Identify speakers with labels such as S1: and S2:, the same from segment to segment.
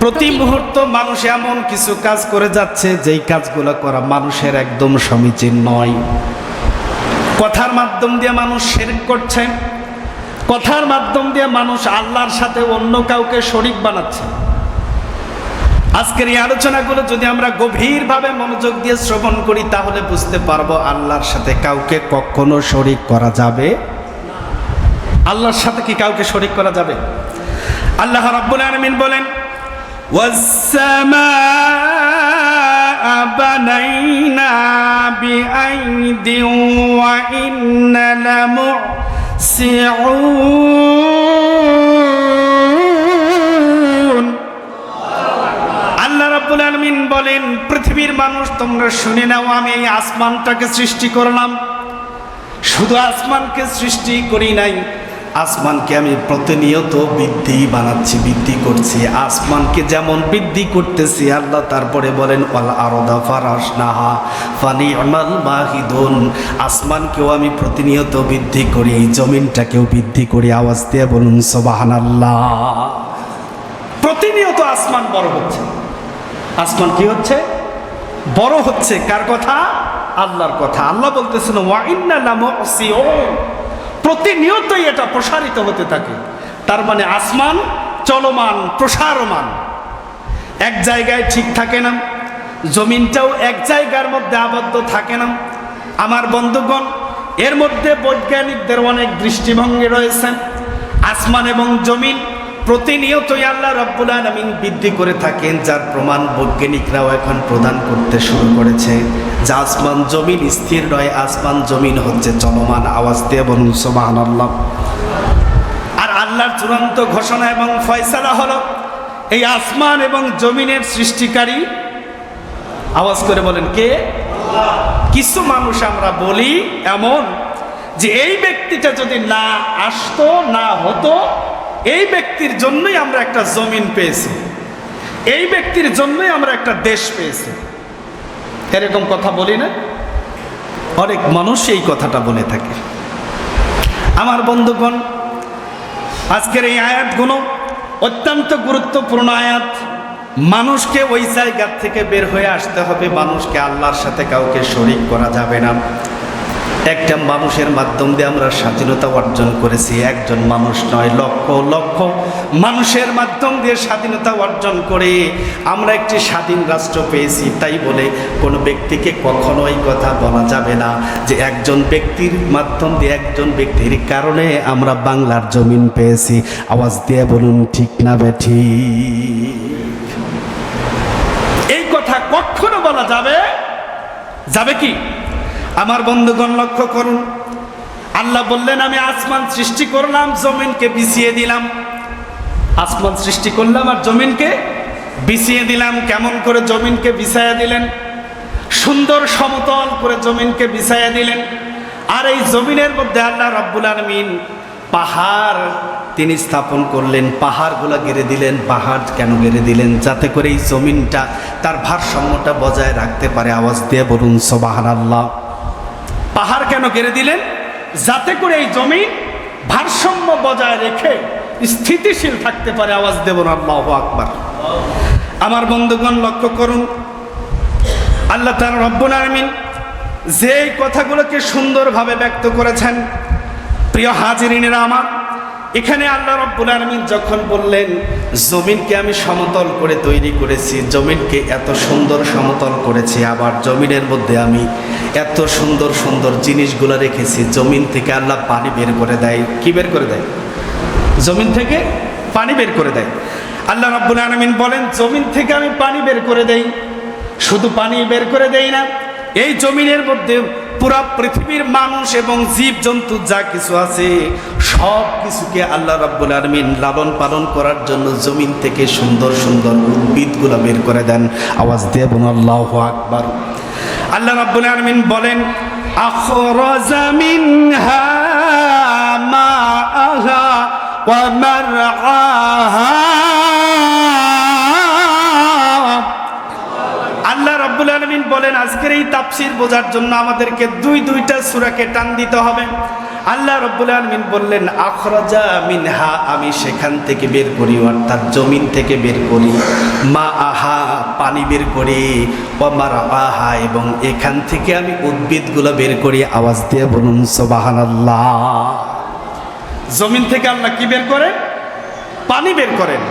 S1: প্রতি মুহূর্ত মানুষ এমন কিছু কাজ করে যাচ্ছে, যেই কাজগুলো করা মানুষের একদম সমীচীন নয়। কথার মাধ্যম দিয়ে মানুষ শেরক করছে, কথার মাধ্যম দিয়ে মানুষ আল্লাহর সাথে অন্য কাউকে শরিক বানাচ্ছে। আজকের এই আলোচনাগুলো যদি আমরা গভীরভাবে মনোযোগ দিয়ে শ্রবণ করি, তাহলে বুঝতে পারব আল্লাহর সাথে কাউকে কখনো শরিক করা যাবে আল্লাহর সাথে কি কাউকে শরিক করা যাবে? আল্লাহ রাব্বুল আলামিন বলেন والسماء بنينا بأيد وإنا لمحسعون আল্লাহ রাব্বুল আলামিন বলেন পৃথিবীর মানুষ তোমরা শুনে নাও আমি এই আসমানটাকে সৃষ্টি করলাম শুধু আসমানকে সৃষ্টি করি নাই আসমানকে আমি প্রতিনিয়ত বৃদ্ধি বানাচ্ছি, বৃদ্ধি করছি। আসমানকে যেমন বৃদ্ধি করতেছি, আল্লাহ তারপরে বলেন, ওয়াল আরদা ফারাস নাহা ফানি আমাল মাহিদুন আসমানকেও আমি প্রতিনিয়ত বৃদ্ধি করি, জমিনটাকেও বৃদ্ধি করি। আওয়াজ দিয়ে বলুন সোবাহান আল্লাহ প্রতিনিয়ত আসমান বড় হচ্ছে। আসমান কি হচ্ছে? বড় হচ্ছে। কার কথা? আল্লাহর কথা। আল্লাহ বলতেছেন ওয়াইন্না লামুসিউন প্রতিনিয়তই এটা প্রসারিত হতে থাকে। তার মানে আসমান চলমান, প্রসারমান। এক জায়গায় ঠিক থাকে না, জমিনটাও এক জায়গার মধ্যে আবদ্ধ থাকে না। আমার বন্ধুগণ, এর মধ্যে বৈজ্ঞানিকদের অনেক দৃষ্টিভঙ্গি রয়েছে। আসমান এবং জমিন প্রতিনিয়তই আল্লাহ রব্বুল আলমিন বৃদ্ধি করে থাকেন, যার প্রমাণ বৈজ্ঞানিকরাও এখন প্রদান করতে শুরু করেছে। যা আসমান জমিন স্থির নয়, আসমান জমিন হচ্ছে চলমান আওয়াজ দিয়ে বলুন সোবাহান আল্লাহ আর আল্লাহর চূড়ান্ত ঘোষণা এবং ফয়সালা হলো, এই আসমান এবং জমিনের সৃষ্টিকারী। আওয়াজ করে বলেন, কে? কিছু মানুষ আমরা বলি এমন যে, এই ব্যক্তিটা যদি না আসতো, না হতো এই ব্যক্তির জন্যই আমরা একটা জমিন পেয়েছি। এই ব্যক্তির জন্যই আমরা একটা দেশ পেয়েছি। এরকম কথা বলি না। অনেক মানুষ এই কথাটা বলে থাকে। আমার বন্ধুগণ, আজকের এই আয়াতগুলো অত্যন্ত গুরুত্বপূর্ণ আয়াত। মানুষকে ওই জায়গা থেকে বের হয়ে আসতে হবে। মানুষকে আল্লাহর সাথে কাউকে শরিক করা যাবে না। একটা মানুষের মাধ্যম দিয়ে আমরা স্বাধীনতা অর্জন করেছি। একজন মানুষ নয়, লক্ষ লক্ষ মানুষের মাধ্যম দিয়ে স্বাধীনতা অর্জন করে আমরা একটি স্বাধীন রাষ্ট্র পেয়েছি। তাই বলে কোনো ব্যক্তিকে কখনো এই কথা বলা যাবে না যে একজন ব্যক্তির মাধ্যম দিয়ে একজন ব্যক্তির কারণে আমরা বাংলার জমিন পেয়েছি। আওয়াজ দিয়ে বলুন, ঠিক না বেঠি এই কথা কখনো বলা যাবে যাবে কি? আমার বন্ধুগণ লক্ষ্য করুন। আল্লাহ বললেন, আমি আসমান সৃষ্টি করলাম, জমিনকে বিছিয়ে দিলাম। আসমান সৃষ্টি করলাম আর জমিনকে বিছিয়ে দিলাম। কেমন করে জমিনকে বিছাইয়া দিলেন? সুন্দর সমতল করে জমিনকে বিছাইয়া দিলেন। আর এই জমিনের মধ্যে আল্লাহ রব্বুল আলমিন পাহাড় তিনি স্থাপন করলেন। পাহাড়গুলো গেড়ে দিলেন। পাহাড় কেন গেড়ে দিলেন? যাতে করে এই জমিনটা তার ভারসাম্যটা বজায় রাখতে পারে। আওয়াজ দিয়ে বলুন সোবাহান আল্লাহ কেন গেড়ে দিলেন? যাতে করে এই জমি ভারসাম্য বজায় রেখে স্থিতিশীল থাকতে পারে। আওয়াজ দেব না, আল্লাহ আকবার। আমার বন্ধুগণ, লক্ষ্য করুন। আল্লাহ তার রব্বুল আলমিন যে কথাগুলোকে সুন্দরভাবে ব্যক্ত করেছেন। প্রিয় হাজিরিনেরা আমার এখানে আল্লাহ রব্বুল আলমিন যখন বললেন, জমিনকে আমি সমতল করে তৈরি করেছি, জমিনকে এত সুন্দর সমতল করেছি, আবার জমিনের মধ্যে আমি এত সুন্দর সুন্দর জিনিসগুলো রেখেছি, জমিন থেকে আল্লাহ পানি বের করে দেয়। কি বের করে দেয়? জমিন থেকে পানি বের করে দেয়। আল্লাহ রাব্বুল আলমিন বলেন, জমিন থেকে আমি পানি বের করে দেই, শুধু পানি বের করে দেই না, এই জমিনের মধ্যে পুরা পৃথিবীর মানুষ এবং জীবজন্তু যা কিছু আছে, সব কিছুকে আল্লাহ রাব্বুল আলমিন লালন পালন করার জন্য জমিন থেকে সুন্দর সুন্দর উদ্ভিদগুলো বের করে দেন। আওয়াজ দেব আল্লাহ আকবর। আল্লাহ রাব্বুল আলমিন বলেন আখরজামিন হা মা আহা রাব্বুল আলমিন বলেন, আজকের এই তাপসির বোঝার জন্য আমাদেরকে দুই দুইটা সুরাকে টান দিতে হবে। আল্লাহ রব্বুল আলমিন বললেন, আখরাজা মিনহা, আমি সেখান থেকে বের করি, অর্থাৎ জমিন থেকে বের করি। মা আহা, পানি বের করি। অমার আহা, এবং এখান থেকে আমি উদ্ভিদগুলো বের করি। আওয়াজ দিয়ে বলুন সোবাহান আল্লাহ জমিন থেকে আল্লাহ কি বের করেন? পানি বের করেন।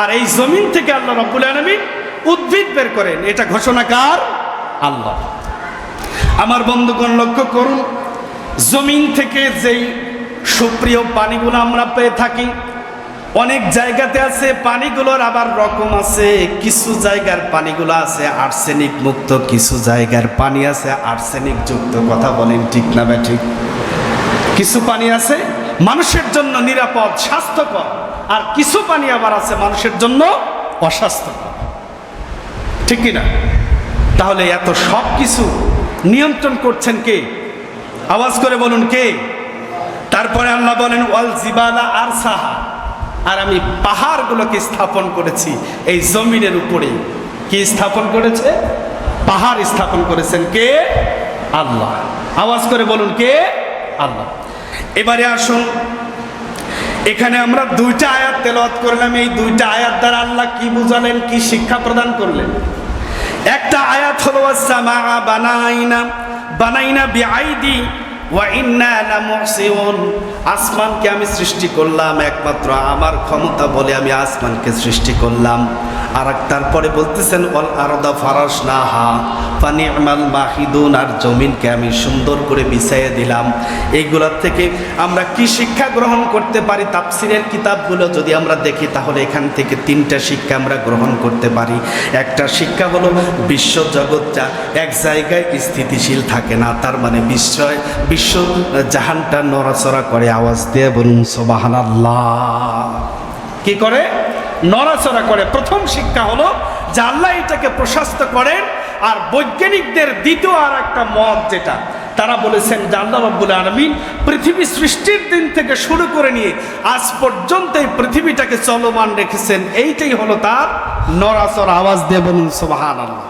S1: আর এই জমিন থেকে আল্লাহ রব্বুল আলমিন উদ্ভিদ বের করেন। এটা ঘোষণা কার আল্লাহ। আমার বন্ধুগণ, লক্ষ্য করুন, জমিন থেকে যেই সুপ্রিয় পানিগুলো আমরা পেয়ে থাকি, অনেক জায়গাতে আছে, পানিগুলোর আবার রকম আছে, কিছু জায়গার পানিগুলো আছে, আর্সেনিক মুক্ত, কিছু জায়গার পানি আছে, আর্সেনিক যুক্ত, কথা বলেন ঠিক না ব্যা ঠিক? কিছু পানি আছে, মানুষের জন্য নিরাপদ, স্বাস্থ্যকর, আর কিছু পানি আবার আছে, মানুষের জন্য অস্বাস্থ্যকর। ঠিক কিনা? তাহলে এত সব কিছু নিয়ন্ত্রণ করছেন কে? আওয়াজ করে বলুন কে? তারপরে আল্লাহ বলেন, ওয়াল জিবালা আর সাহা আর আমি পাহাড়গুলোকে স্থাপন করেছি এই জমিনের উপরে। কি স্থাপন করেছে? পাহাড় স্থাপন করেছেন কে? আল্লাহ। আওয়াজ করে বলুন কে? আল্লাহ। এবারে আসুন এখানে আমরা দুইটা আয়াত তেলাওয়াত করলাম। এই দুইটা আয়াত দ্বারা আল্লাহ কি বুঝালেন, কি শিক্ষা প্রদান করলেন? একটা আয়াত হলো বানাইনা বানাইনা বিআইদি আসমানকে আমি সৃষ্টি করলাম, একমাত্র আমার ক্ষমতা বলে আমি আসমানকে সৃষ্টি করলাম। আর তারপরে বলতেছেন অল আরদা ফারাস না হা পানি আমাল মাহিদুন, আর জমিনকে আমি সুন্দর করে বিছাইয়ে দিলাম। এইগুলোর থেকে আমরা কি শিক্ষা গ্রহণ করতে পারি? তাফসিরের কিতাবগুলো যদি আমরা দেখি, তাহলে এখান থেকে তিনটা শিক্ষা আমরা গ্রহণ করতে পারি। একটা শিক্ষা হলো বিশ্ব জগৎটা এক জায়গায় স্থিতিশীল থাকে না, তার মানে বিশ্ব বিশ্ব জাহানটা নড়াচড়া করে আওয়াজ দিয়ে বলুন সোবাহান কি করে? নড়াচড়া করে। প্রথম শিক্ষা হলো যে আল্লাহ এটাকে প্রশস্ত করেন, আর বৈজ্ঞানিকদের দ্বিতীয় আর একটা মত যেটা, তারা বলেছেন যে আল্লাহ রব্বুল আলমিন পৃথিবী সৃষ্টির দিন থেকে শুরু করে নিয়ে আজ পর্যন্ত এই পৃথিবীটাকে চলমান রেখেছেন। এইটাই হলো তার নড়াচড়া। আওয়াজ দিয়ে বলুন সোবাহান আল্লাহ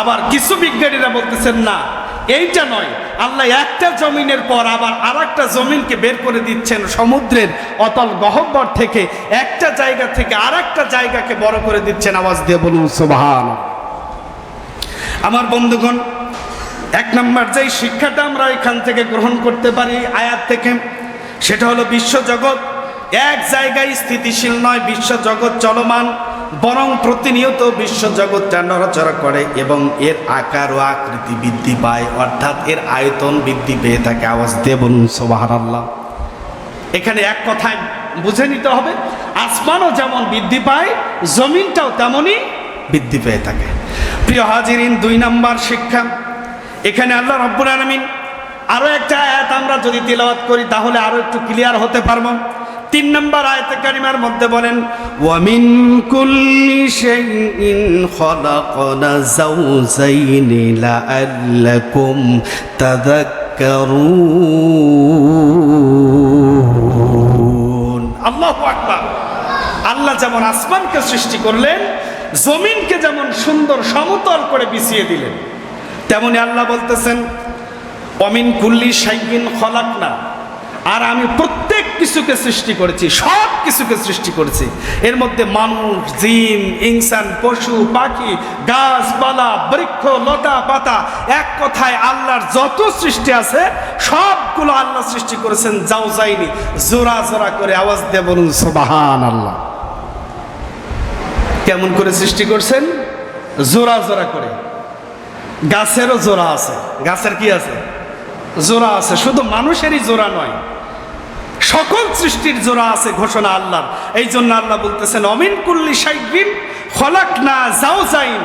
S1: আবার কিছু বিজ্ঞানীরা বলতেছেন, না এইটা নয়। আল্লাহ একটা জমিনের পর আবার আর একটা জমিনকে বের করে দিচ্ছেন সমুদ্রের অতল গহব্বর থেকে। একটা জায়গা থেকে আর একটা জায়গাকে বড় করে দিচ্ছেন। আওয়াজ দিয়ে বলুন সুবহান আমার বন্ধুগণ, এক নম্বর যেই শিক্ষাটা আমরা এখান থেকে গ্রহণ করতে পারি আয়াত থেকে, সেটা হলো বিশ্বজগৎ। এক জায়গায় স্থিতিশীল নয়, বিশ্বজগৎ চলমান। বরং প্রতিনিয়ত বিশ্বজগৎটা নড়াচড়া করে এবং এর আকার ও আকৃতি বৃদ্ধি পায়, অর্থাৎ এর আয়তন বৃদ্ধি পেয়ে থাকে। আওয়াজ দিয়ে বলুন সোবাহার আল্লাহ এখানে এক কথায় বুঝে নিতে হবে, আসমানও যেমন বৃদ্ধি পায়, জমিনটাও তেমনই বৃদ্ধি পেয়ে থাকে। প্রিয় হাজিরিন, দুই নম্বর শিক্ষা। এখানে আল্লাহ রব্বুল আলমিন আরও একটা আয়াত আমরা যদি তিলাওয়াত করি, তাহলে আরও একটু ক্লিয়ার হতে পারব। তিন নম্বর আয়তে কারিমার মধ্যে বলেন, ওয়ামিন কুল্লি শাইইন খলাকনা যাওজাইনি লাআল্লাকুম তাযাক্কারুন আল্লাহু আকবার। আল্লাহ যেমন আসমানকে সৃষ্টি করলেন, জমিনকে যেমন সুন্দর সমতল করে বিছিয়ে দিলেন, তেমনি আল্লাহ বলতেছেন অমিন কুল্লি সাইকিন খলাক না আর আমি প্রত্যেক কিছুকে সৃষ্টি করেছি, সব কিছুকে সৃষ্টি করেছি। এর মধ্যে মানুষ, জিন, ইনসান, পশু, পাখি, গাছপালা, বৃক্ষ, লতা, পাতা, এক কথায় আল্লাহর যত সৃষ্টি আছে, সবগুলো আল্লাহ সৃষ্টি করেছেন, যাও যায়নি জোড়া জোড়া করে আওয়াজ দিয়ে বলুন সোবাহান আল্লাহ কেমন করে সৃষ্টি করছেন? জোড়া জোড়া করে। গাছেরও জোড়া আছে। গাছের কি আছে? জোড়া আছে। শুধু মানুষেরই জোড়া নয় সকল সৃষ্টির জোড়া আছে ঘোষণা আল্লাহর। এই জন্য আল্লাহ বলতেছেন, অমিন কুল্লি সাইবিন খলাক না যাও যাইন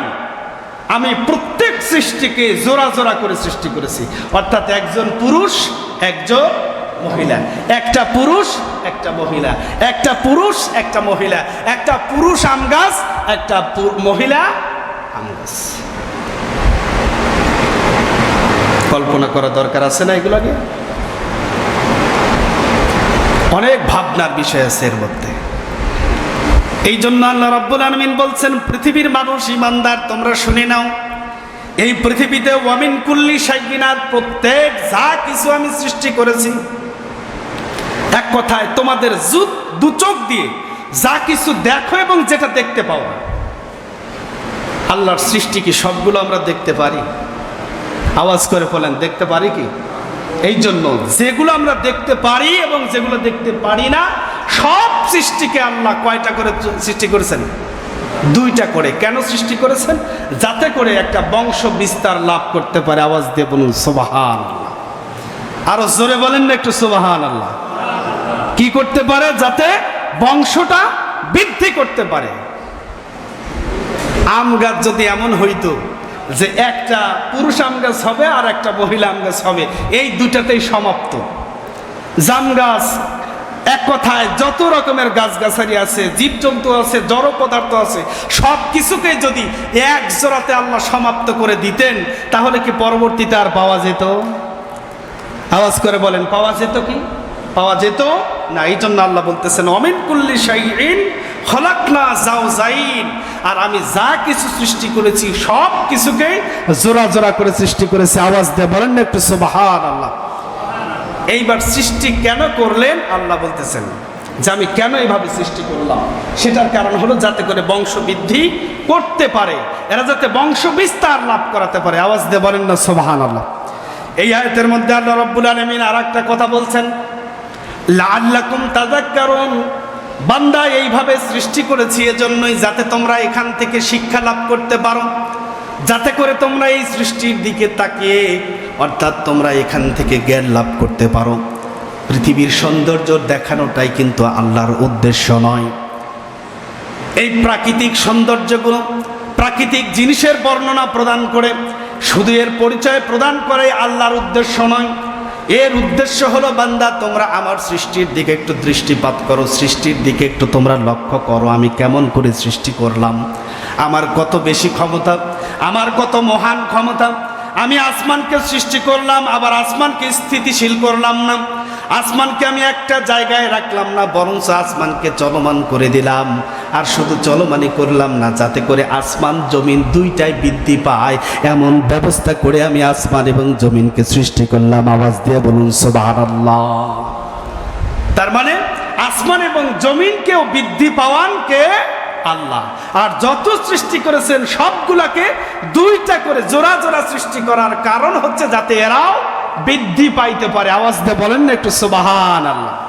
S1: আমি প্রত্যেক সৃষ্টিকে জোড়া জোড়া করে সৃষ্টি করেছি। অর্থাৎ একজন পুরুষ, একজন মহিলা। একটা পুরুষ, একটা মহিলা। একটা পুরুষ, একটা মহিলা। একটা পুরুষ আম গাছ, একটা মহিলা আম গাছ। কল্পনা করা দরকার আছে না এগুলো এগুলোকে? অনেক ভাবনার বিষয় আছে এর মধ্যে। এই জন্য আল্লাহ রব্বুল আলমিন বলছেন, পৃথিবীর মানুষ ইমানদার তোমরা শুনে নাও। এই পৃথিবীতে ওয়ামিন কুল্লি সাইকিনার প্রত্যেক যা কিছু আমি সৃষ্টি করেছি, এক কথায় তোমাদের জু- দু চোখ দিয়ে যা কিছু দেখো এবং যেটা দেখতে পাও। আল্লাহর সৃষ্টি কি সবগুলো আমরা দেখতে পারি? আওয়াজ করে বলেন, দেখতে পারি কি? এই জন্য যেগুলো আমরা দেখতে পারি এবং যেগুলো দেখতে পারি না, সব সৃষ্টিকে আল্লাহ কয়টা করে সৃষ্টি করেছেন? দুইটা করে। কেন সৃষ্টি করেছেন? যাতে করে একটা বংশ বিস্তার লাভ করতে পারে। আওয়াজ দিয়ে বলুন সোবাহান আরও জোরে বলেন না একটু সোবাহান আল্লাহ কি করতে পারে? যাতে বংশটা বৃদ্ধি করতে পারে। আম গাছ যদি এমন হইতো যে একটা পুরুষ আম গাছ হবে আর একটা মহিলা আম গাছ হবে, এই দুটাতেই সমাপ্ত। জাম গাছ, এক কথায় যত রকমের গাছগাছালি আছে, জীবজন্তু আছে, জড় পদার্থ আছে, সব কিছুকে যদি এক জোড়াতে আল্লাহ সমাপ্ত করে দিতেন, তাহলে কি পরবর্তীতে আর পাওয়া যেত? আওয়াজ করে বলেন, পাওয়া যেত কি? পাওয়া যেত না এই জন্য আল্লাহ বলতেছেন, অমিন কুল্লি শাইইন খলাকনা যাও যাইন আর আমি যা কিছু সৃষ্টি করেছি, সব কিছুকে জোড়া জোড়া করে সৃষ্টি করেছি। আওয়াজ দিয়ে বলেন না একটু সুবহান আল্লাহ এইবার সৃষ্টি কেন করলেন? আল্লাহ বলতেছেন যে আমি কেন এইভাবে সৃষ্টি করলাম? সেটার কারণ হলো যাতে করে বংশ বৃদ্ধি করতে পারে। এরা যাতে বংশ বিস্তার লাভ করাতে পারে। আওয়াজ দিয়ে বলেন না সোবাহান আল্লাহ এই আয়তের মধ্যে আল্লাহ রব্বুল আলমিন আর একটা কথা বলছেন লাল্লাকুম তাজাক্কারুন বান্দা এইভাবে সৃষ্টি করেছি এজন্যই যাতে তোমরা এখান থেকে শিক্ষা লাভ করতে পারো। যাতে করে তোমরা এই সৃষ্টির দিকে তাকিয়ে অর্থাৎ তোমরা এখান থেকে জ্ঞান লাভ করতে পারো। পৃথিবীর সৌন্দর্য দেখানোটাই কিন্তু আল্লাহর উদ্দেশ্য নয়। এই প্রাকৃতিক সৌন্দর্যগুলো, প্রাকৃতিক জিনিসের বর্ণনা প্রদান করে, শুধু এর পরিচয় প্রদান করে আল্লাহর উদ্দেশ্য নয়। এর উদ্দেশ্য হলো, বান্দা, তোমরা আমার সৃষ্টির দিকে একটু দৃষ্টিপাত করো, সৃষ্টির দিকে একটু তোমরা লক্ষ্য করো, আমি কেমন করে সৃষ্টি করলাম, আমার কত বেশি ক্ষমতা, আমার কত মহান ক্ষমতা, আমি আসমানকে সৃষ্টি করলাম, আবার আসমানকে স্থিতিশীল করলাম না আসমানকে আমি একটা জায়গায় রাখলাম না, বরঞ্চ আসমানকে চলমান করে দিলাম। আর শুধু চলমানই করলাম না, যাতে করে আসমান, জমিন দুইটাই বৃদ্ধি পায়। এমন ব্যবস্থা করে আমি আসমান এবং জমিনকে সৃষ্টি করলাম। আওয়াজ দিয়ে বলুন, সুবহানাল্লাহ। তার মানে আসমান এবং জমিনকেও বৃদ্ধি পাওয়ান কে? আল্লাহ। আর যত সৃষ্টি করেছেন, সবগুলাকে দুইটা করে জোড়া জোড়া সৃষ্টি করার কারণ হচ্ছে যাতে এরাও বৃদ্ধি পাইতে পারে। আওয়াজ দিয়ে বলেন না একটু সুবাহান আল্লাহ